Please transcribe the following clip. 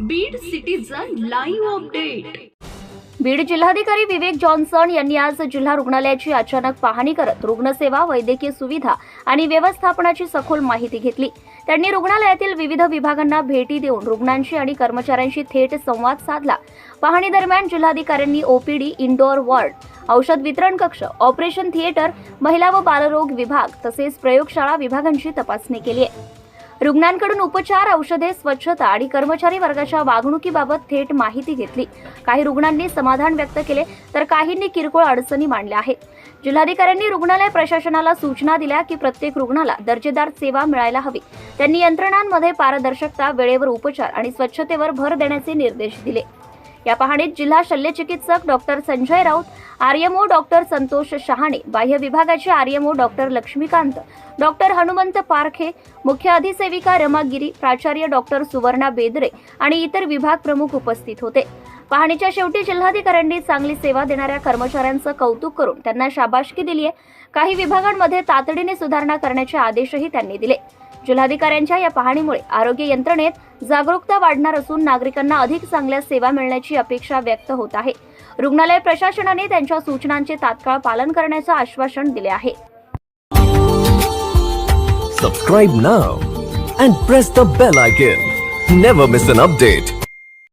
Beed citizen live update Beed जिल्हाधिकारी Vivek Johnson यांनी आज जिल्हा रुग्णालयाची अचानक पाहणी करत रुग्णसेवा वैद्यकीय सुविधा आणि व्यवस्थापनाची सखोल माहिती घेतली. त्यांनी रुग्णालयातील विविध विभागांना भेटी देऊन रुग्णांशी आणि कर्मचाऱ्यांशी थेट संवाद साधला. पाहणी दरम्यान जिल्हाधिकाऱ्यांनी ओपीडी इंडोर वॉर्ड औषध वितरण कक्ष ऑपरेशन थिएटर महिला व बालरोग विभाग तसेच प्रयोगशाळा विभागांची तपासणी केली आहे. रुग्णांकडून उपचार औषधे स्वच्छता आणि कर्मचारी वर्गाच्या वागणुकीबाबत थेट माहिती घेतली. काही रुग्णांनी समाधान व्यक्त केले तर काहींनी किरकोळ अडचणी मांडल्या आहेत. जिल्हाधिकाऱ्यांनी रुग्णालय प्रशासनाला सूचना दिल्या की प्रत्येक रुग्णाला दर्जेदार सेवा मिळायला हवी. त्यांनी यंत्रणांमध्ये पारदर्शकता वेळेवर उपचार आणि स्वच्छतेवर भर देण्याचे निर्देश दिले. या पाहणीत जिल्हा शल्यचिकित्सक doctor Sanjay Raut RMO doctor Santosh Shahane बाह्य विभागाचे RMO doctor Laxmikant doctor Hanumant Parkhe मुख्य अधिसेविका रमागिरी प्राचार्य डॉक्टर सुवर्णा बेदरे आणि इतर विभाग प्रमुख उपस्थित होते. पाहणीच्या शेवटी जिल्हाधिकाऱ्यांनी चांगली सेवा देणाऱ्या कर्मचाऱ्यांचं कौतुक करून त्यांना शाबाशकी दिली आहे काही विभागांमध्ये तातडीने सुधारणा करण्याचे आदेशही त्यांनी दिले. जिल्हाधिकाऱ्यांच्या या पाहणीमुळे आरोग्य यंत्रणेत जागरूकता वाढणार असून नागरिकांना अधिक चांगल्या सेवा मिळण्याची अपेक्षा व्यक्त होत आहे रुग्णालय प्रशासनाने त्यांच्या सूचनांचे तात्काळ पालन करण्याचं आश्वासन दिले आहे Subscribe now and press the bell icon. Never miss an update.